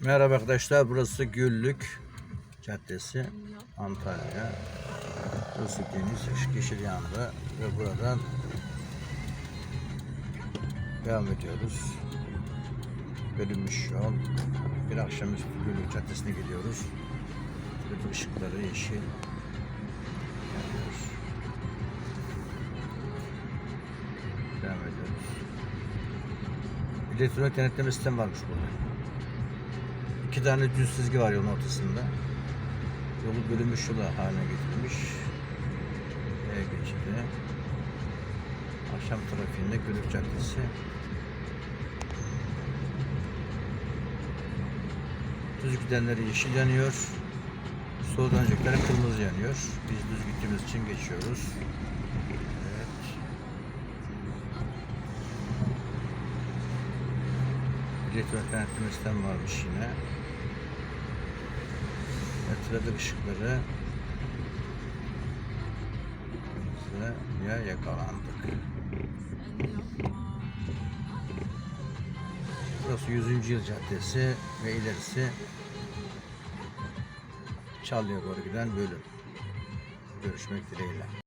Merhaba arkadaşlar, burası Güllük Caddesi, Antalya. Burası deniz, yeşil yandı ve buradan devam ediyoruz. Bölünmüş yol. Bir akşamüstü Güllük Caddesi'ne gidiyoruz. Trafik ışıkları yeşil. Devam ediyoruz. Elektronik denetleme sistemi varmış burada. İki tane düz çizgi var yolun ortasında. Yolu bölünmüş yola haline getirilmiş. E geçidi. Akşam trafiğinde Gölük Caddesi. Düz gidenleri yeşil yanıyor. Sol kırmızı yanıyor. Biz düz gittiğimiz için geçiyoruz. Denetleme sistemi varmış yine. Trafik ışıkları ya yakalandık. Burası 100. Yıl Caddesi ve ilerisi Çalı'ya doğru giden bölüm. Görüşmek dileğiyle.